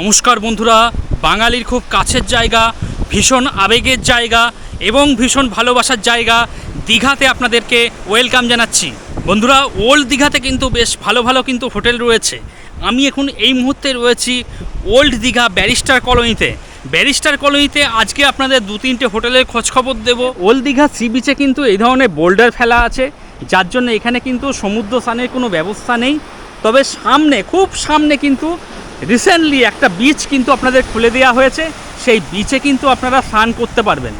নমস্কার বন্ধুরা, বাঙালির খুব কাছের জায়গা, ভীষণ আবেগের জায়গা এবং ভীষণ ভালোবাসার জায়গা দীঘাতে আপনাদেরকে ওয়েলকাম জানাচ্ছি। বন্ধুরা, ওল্ড দীঘাতে কিন্তু বেশ ভালো ভালো কিন্তু হোটেল রয়েছে। আমি এখন এই মুহূর্তে রয়েছি ওল্ড দীঘা ব্যারিস্টার কলোনিতে। ব্যারিস্টার কলোনিতে আজকে আপনাদের দু তিনটে হোটেলের খোঁজখবর দেব। ওল্ড দীঘা সি বিচে কিন্তু এই ধরনের বোল্ডার ফেলা আছে, যার জন্য এখানে কিন্তু সমুদ্র স্নানের কোনো ব্যবস্থা নেই। তবে সামনে, খুব সামনে কিন্তু রিসেন্টলি একটা বিচ কিন্তু আপনাদের খুলে দেওয়া হয়েছে, সেই বিচে কিন্তু আপনারা স্নান করতে পারবেন।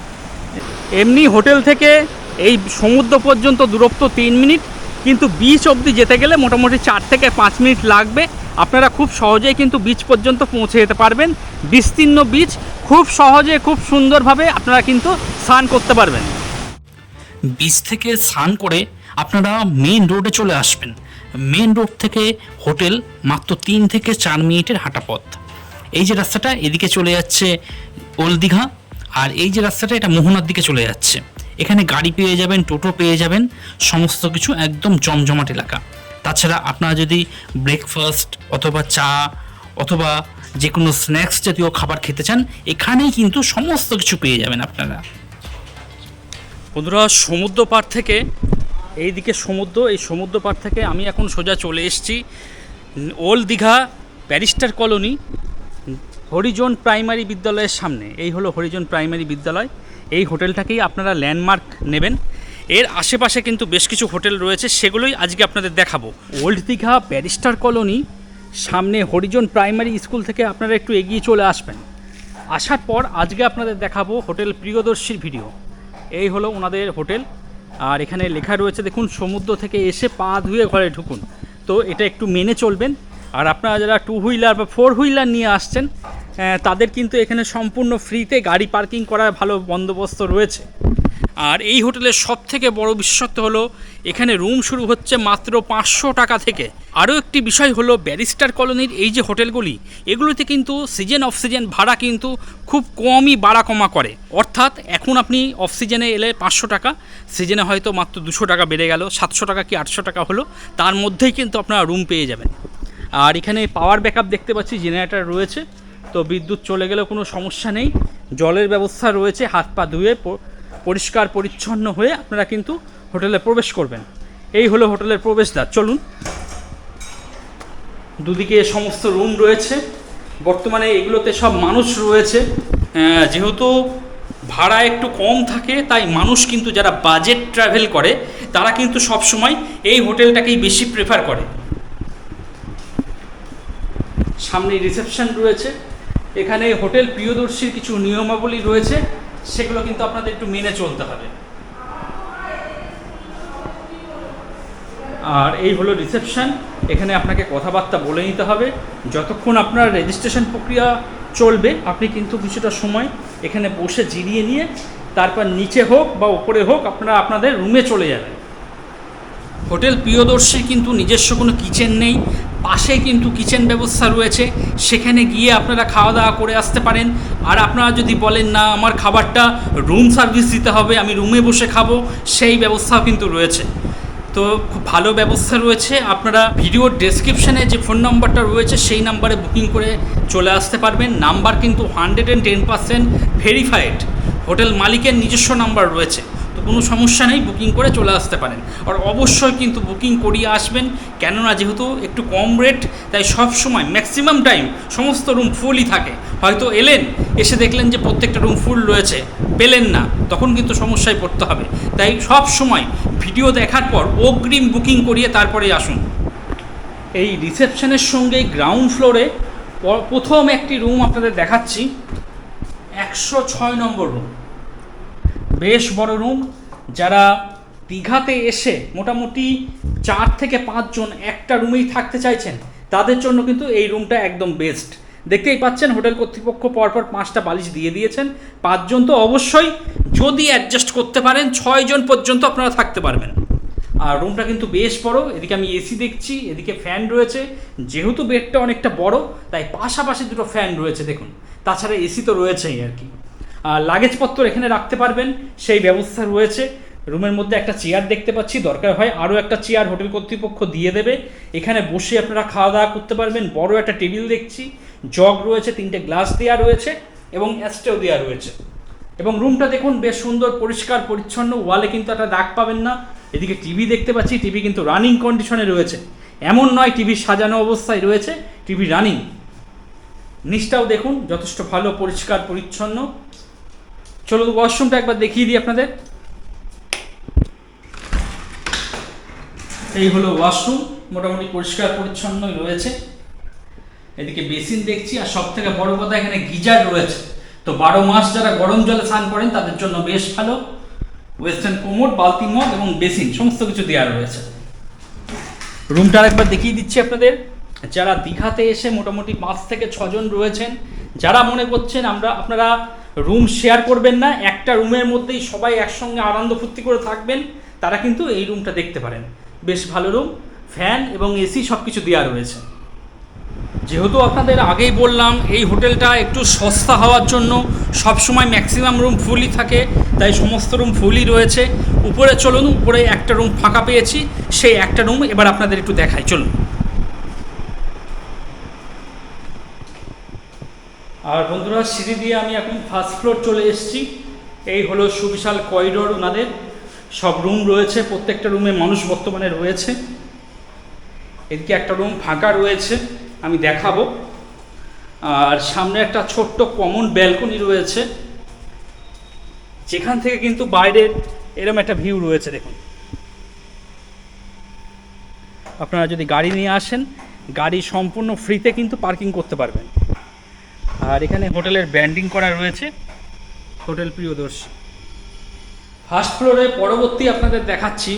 এমনি হোটেল থেকে এই সমুদ্র পর্যন্ত দূরত্ব তিন মিনিট, কিন্তু বিচ অবধি যেতে গেলে মোটামুটি চার থেকে পাঁচ মিনিট লাগবে। আপনারা খুব সহজেই কিন্তু বিচ পর্যন্ত পৌঁছে যেতে পারবেন। বিস্তীর্ণ বিচ খুব সহজে, খুব সুন্দরভাবে আপনারা কিন্তু স্নান করতে পারবেন। বিচ থেকে স্নান করে আপনারা মেন রোডে চলে আসবেন। মেন রোড থেকে হোটেল মাত্র তিন থেকে চার মিনিটের হাঁটা পথ এই যে রাস্তাটা এদিকে চলে যাচ্ছে ওল্ড দীঘা, আর এই যে রাস্তাটা এটা মোহনার দিকে চলে যাচ্ছে। এখানে গাড়ি পেয়ে যাবেন, টোটো পেয়ে যাবেন, সমস্ত কিছু একদম জমজমাট এলাকা। তাছাড়া আপনারা যদি ব্রেকফাস্ট অথবা চা অথবা যে কোনো স্ন্যাক্স জাতীয় খাবার খেতে চান, এখানেই কিন্তু সমস্ত কিছু পেয়ে যাবেন আপনারা। বন্ধুরা সমুদ্র পাড় থেকে এইদিকে সমুদ্র, এই সমুদ্র পাড় থেকে আমি এখন সোজা চলে এসেছি old Digha barrister colony Harijan primary বিদ্যালয়ের সামনে। এই হলো হরিজন প্রাইমারি বিদ্যালয়। এই হোটেলটাকেই আপনারা ল্যান্ডমার্ক নেবেন। এর আশেপাশে কিন্তু বেশ কিছু হোটেল রয়েছে, সেগুলোই আজকে আপনাদের দেখাবো। ওল্ড দীঘা ব্যারিস্টার কলোনি, সামনে হরিজন প্রাইমারি স্কুল থেকে আপনারা একটু এগিয়ে চলে আসবেন। আসার পর আজকে আপনাদের দেখাবো হোটেল প্রিয়দর্শীর ভিডিও। এই হলো ওনাদের হোটেল। আর এখানে লেখা রয়েছে, দেখুন, সমুদ্র থেকে এসে পা ধুয়ে ঘরে ঢুকুন। তো এটা একটু মেনে চলবেন। আর আপনারা যারা টু হুইলার বা ফোর হুইলার নিয়ে আসছেন তাদের কিন্তু এখানে সম্পূর্ণ ফ্রিতে গাড়ি পার্কিং করার ভালো বন্দোবস্ত রয়েছে। আর এই হোটেলের সব থেকে বড় বিশেষত্ব হলো, এখানে রুম শুরু হচ্ছে মাত্র পাঁচশো টাকা থেকে। আরও একটি বিষয় হলো ব্যারিস্টার কলোনির এই যে হোটেলগুলি, এগুলোতে কিন্তু সিজন অফ সিজন ভাড়া কিন্তু খুব কমই বাড়া কমা করে। অর্থাৎ এখন আপনি অফ সিজনে এলে পাঁচশো টাকা সিজনে হয়তো মাত্র দুশো টাকা বেড়ে গেল, সাতশো টাকা কি আটশো টাকা হলো, তার মধ্যেই কিন্তু আপনারা রুম পেয়ে যাবেন। আর এখানে পাওয়ার ব্যাকআপ দেখতে পাচ্ছি জেনারেটার রয়েছে। তো বিদ্যুৎ চলে গেলেও কোনো সমস্যা নেই। জলের ব্যবস্থা রয়েছে, হাত পা ধুয়ে পরিষ্কার, পরিচ্ছন্ন হয়ে আপনারা কিন্তু হোটেলে প্রবেশ করবেন। এই হলো হোটেলের প্রবেশদ্বার। চলুন। দুদিকে সমস্ত রুম রয়েছে। বর্তমানে এগুলোতে সব মানুষ রয়েছে। যেহেতু ভাড়া একটু কম থাকে, তাই মানুষ কিন্তু যারা বাজেট ট্রাভেল করে, তারা কিন্তু সব সময় এই হোটেলটাকেই বেশি প্রেফার করে। সামনে রিসেপশন রয়েছে। এখানে হোটেল প্রিয়দর্শীর কিছু নিয়মাবলী রয়েছে। সেগুলো কিন্তু আপনাদের একটু মেনে চলতে হবে। আর এই হলো রিসেপশন এখানে আপনাকে কথাবার্তা বলে নিতে হবে। যতক্ষণ আপনার রেজিস্ট্রেশন প্রক্রিয়া চলবে, আপনি কিন্তু কিছুটা সময় এখানে বসে জিরিয়ে নিয়ে, তারপর নিচে হোক বা উপরে হোক, আপনারা আপনাদের রুমে চলে যাবেন। হোটেল প্রিয়দর্শীর কিন্তু নিজস্ব কোনো কিচেন নেই পাশে কিন্তু কিচেন ব্যবস্থা রয়েছে, সেখানে গিয়ে আপনারা খাওয়া দাওয়া করে আসতে পারেন। আর আপনারা যদি বলেন, না, আমার খাবারটা রুম সার্ভিস দিতে হবে, আমি রুমে বসে খাব, সেই ব্যবস্থাও কিন্তু রয়েছে। তো খুব ভালো ব্যবস্থা রয়েছে। আপনারা ভিডিওর ডেসক্রিপশানে যে ফোন নাম্বারটা রয়েছে, সেই নাম্বারে বুকিং করে চলে আসতে পারবেন। নাম্বার কিন্তু hundred and ten percent verified. Hotel মালিকের নিজস্ব নাম্বার রয়েছে। কোনো সমস্যা নেই বুকিং করে চলে আসতে পারেন। আর অবশ্যই কিন্তু বুকিং করিয়ে আসবেন, কেননা যেহেতু একটু কম রেট তাই সব সময় ম্যাক্সিমাম টাইম সমস্ত রুম ফুলই থাকে। হয়তো এলেন, এসে দেখলেন যে প্রত্যেকটা রুম ফুল রয়েছে, পেলেন না, তখন কিন্তু সমস্যায় পড়তে হবে। তাই সব সময় ভিডিও দেখার পর অগ্রিম বুকিং করিয়ে তারপরে আসুন। এই রিসেপশনের সঙ্গে গ্রাউন্ড ফ্লোরে প্রথম একটি রুম আপনাদের দেখাচ্ছি, একশো ছয় নম্বর রুম বেশ বড় রুম। যারা দীঘাতে এসে মোটামুটি চার থেকে পাঁচজন একটা রুমেই থাকতে চাইছেন, তাদের জন্য কিন্তু এই রুমটা একদম বেস্ট দেখতেই পাচ্ছেন, হোটেল কর্তৃপক্ষ পরপর পাঁচটা বালিশ দিয়ে দিয়েছেন। পাঁচজন তো অবশ্যই যদি অ্যাডজাস্ট করতে পারেন, ছয়জন পর্যন্ত আপনারা থাকতে পারবেন। আর রুমটা কিন্তু বেশ বড়, এদিকে আমি এসি দেখছি, এদিকে ফ্যান রয়েছে। যেহেতু বেডটা অনেকটা বড়, তাই পাশাপাশি দুটো ফ্যান রয়েছে, দেখুন। তাছাড়া এসি তো রয়েছেই আর কি। লাগেজপত্র এখানে রাখতে পারবেন। সেই ব্যবস্থা রয়েছে। রুমের মধ্যে একটা চেয়ার দেখতে পাচ্ছি। দরকার হয় আরও একটা চেয়ার হোটেল কর্তৃপক্ষ দিয়ে দেবে। এখানে বসে আপনারা খাওয়া দাওয়া করতে পারবেন। বড় একটা টেবিল দেখছি। জগ রয়েছে, তিনটে গ্লাস দেওয়া রয়েছে এবং অ্যাস্টেও দেওয়া রয়েছে। এবং রুমটা দেখুন, বেশ সুন্দর, পরিষ্কার, পরিচ্ছন্ন। ওয়ালে কিন্তু একটা দাগ পাবেন না। এদিকে টিভি দেখতে পাচ্ছি। টিভি কিন্তু রানিং কন্ডিশনে রয়েছে। এমন নয়, টিভি সাজানো অবস্থায় রয়েছে। টিভি রানিং নিচটাও দেখুন, যথেষ্ট ভালো, পরিষ্কার, পরিচ্ছন্ন। চলুন ওয়াশরুমটা একবার দেখিয়ে দিই আপনাদের। এই হলো ওয়াশরুম মোটামুটি পরিষ্কার পরিচ্ছন্নই রয়েছে। এদিকে বেসিন দেখছি, আর সব থেকে বড় কথা এখানে গিজার রয়েছে। তো বারো মাস যারা গরম জলে স্নান করেন, তাদের জন্য বেশ ভালো। ওয়েস্টার্ন কোমোড বালতি মগ এবং বেসিন সমস্ত কিছু দেওয়া রয়েছে। রুমটা একবার দেখিয়ে দিচ্ছি আপনাদের। যারা দীঘাতে এসে মোটামুটি পাঁচ থেকে ছজন রয়েছেন, যারা মনে করছেন আমরা, আপনারা রুম শেয়ার করবেন না, একটা রুমের মধ্যেই সবাই একসঙ্গে আনন্দ ফুর্তি করে থাকবেন, তারা কিন্তু এই রুমটা দেখতে পারেন। বেশ ভালো রুম, ফ্যান এবং এসি সব কিছু দেওয়া রয়েছে। যেহেতু আপনাদের আগেই বললাম, এই হোটেলটা একটু সস্তা হওয়ার জন্য সবসময় ম্যাক্সিমাম রুম ফুলই থাকে, তাই সমস্ত রুম ফুলই রয়েছে। উপরে চলুন, উপরে একটা রুম ফাঁকা পেয়েছি, সেই একটা রুম এবার আপনাদের একটু দেখাই। চলুন। আর বন্ধুরা সিঁড়ি দিয়ে আমি এখন ফার্স্ট ফ্লোর চলে এসেছি। এই হলো সুবিশাল করিডোর ওনাদের। সব রুম রয়েছে, প্রত্যেকটা রুমে মানুষ বর্তমানে রয়েছে। এদিকে একটা রুম ফাঁকা রয়েছে, আমি দেখাবো। আর সামনে একটা ছোট্ট কমন ব্যালকনি রয়েছে। যেখান থেকে কিন্তু বাইরের এরম একটা ভিউ রয়েছে, দেখুন। আপনারা যদি গাড়ি নিয়ে আসেন, গাড়ি সম্পূর্ণ ফ্রিতে কিন্তু পার্কিং করতে পারবেন। আর এখানে হোটেলের ব্র্যান্ডিং করা রয়েছে। হোটেল প্রিয়দর্শী। ফার্স্ট ফ্লোরে পরবর্তী আপনাদের দেখাচ্ছি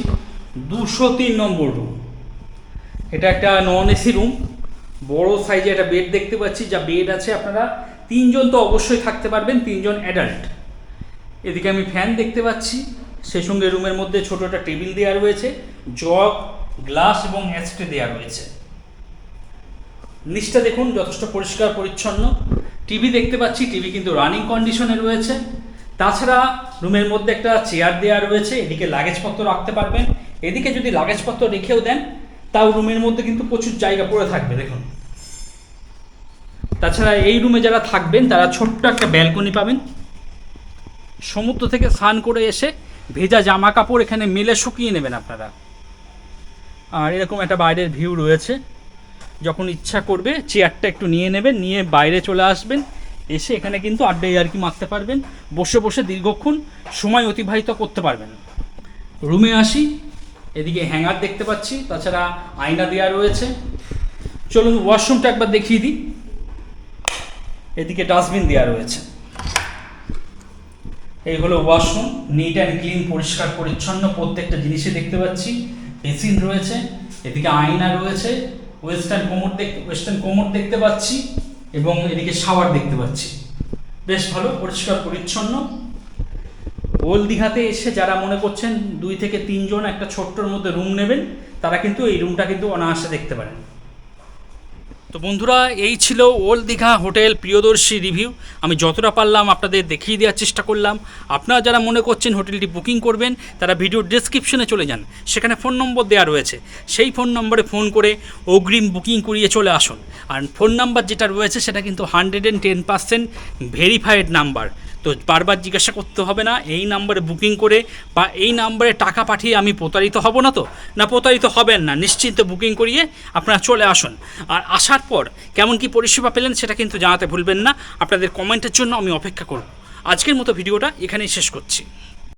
দুশো তিন নম্বর রুম এটা একটা নন এসি রুম বড় সাইজে একটা বেড দেখতে পাচ্ছি। যা বেড আছে আপনারা তিনজন তো অবশ্যই থাকতে পারবেন, তিনজন অ্যাডাল্ট এদিকে আমি ফ্যান দেখতে পাচ্ছি। সেই সঙ্গে রুমের মধ্যে ছোট একটা টেবিল দেওয়া রয়েছে। জগ গ্লাস এবং অ্যাস্টে দেওয়া রয়েছে। নিচটা দেখুন, যথেষ্ট পরিষ্কার, পরিচ্ছন্ন। টিভি দেখতে পাচ্ছি, টিভি কিন্তু রানিং কন্ডিশনে রয়েছে। তাছাড়া রুমের মধ্যে একটা চেয়ার দেওয়া রয়েছে, এদিকে লাগেজপত্র রাখতে পারবেন। এদিকে যদি লাগেজপত্র রেখেও দেন, তাও রুমের মধ্যে কিন্তু প্রচুর জায়গা পড়ে থাকবে, দেখুন। তাছাড়া এই রুমে যারা থাকবেন, তারা ছোট্ট একটা ব্যালকনি পাবেন। সমুদ্র থেকে স্নান করে এসে ভেজা জামা কাপড় এখানে মেলে শুকিয়ে নেবেন আপনারা। আর এরকম একটা বাইরের ভিউ রয়েছে। যখন ইচ্ছা করবে চেয়ারটা একটু নিয়ে নেবেন, নিয়ে বাইরে চলে আসবেন। এসে এখানে কিন্তু আড্ডা আর কি মারতে পারবেন। বসে বসে দীর্ঘক্ষণ সময় অতিবাহিত করতে পারবেন। রুমে আসি, এদিকে হ্যাঙ্গার দেখতে পাচ্ছি, তাছাড়া আয়না দেওয়া রয়েছে। চলুন ওয়াশরুমটা একবার দেখিয়ে দিই। এদিকে ডাস্টবিন দেওয়া রয়েছে। এই হলো ওয়াশরুম নিট অ্যান্ড ক্লিন পরিষ্কার, পরিচ্ছন্ন প্রত্যেকটা জিনিসে দেখতে পাচ্ছি। বেসিন রয়েছে, এদিকে আয়না রয়েছে। ওয়েস্টার্ন কোমর দেখতে ওয়েস্টার্ন কোমর দেখতে পাচ্ছি এবং এদিকে শাওয়ার দেখতে পাচ্ছি। বেশ ভালো, পরিষ্কার, পরিচ্ছন্ন। ওল দিঘাতে এসে যারা মনে করছেন দুই থেকে তিনজন একটা ছোট্টর মধ্যে রুম নেবেন, তারা কিন্তু এই রুমটা কিন্তু অনায়াসে দেখতে পারেন। তো বন্ধুরা, এই ছিল old Digha hotel Priyadarshi review. আমি যতটা পারলাম আপনাদের দেখিয়ে দেওয়ার চেষ্টা করলাম। আপনারা যারা মনে করছেন হোটেলটি বুকিং করবেন, তারা ভিডিও ডিসক্রিপশনে চলে যান। সেখানে ফোন নম্বর দেওয়া রয়েছে। সেই ফোন নম্বরে ফোন করে অগ্রিম বুকিং করিয়ে চলে আসুন। আর ফোন নাম্বার যেটা রয়েছে, সেটা কিন্তু hundred and ten percent verified number তো বারবার জিজ্ঞাসা করতে হবে না, এই নাম্বারে বুকিং করে বা এই নাম্বারে টাকা পাঠিয়ে আমি প্রতারিত হব না তো? না প্রতারিত হবেন না, নিশ্চিন্তে বুকিং করিয়ে আপনারা চলে আসুন। আর আসার পর কেমন কি পরিষেবা পেলেন সেটা কিন্তু জানাতে ভুলবেন না, আপনাদের কমেন্টের জন্য আমি অপেক্ষা করব। আজকের মতো ভিডিওটা এখানেই শেষ করছি।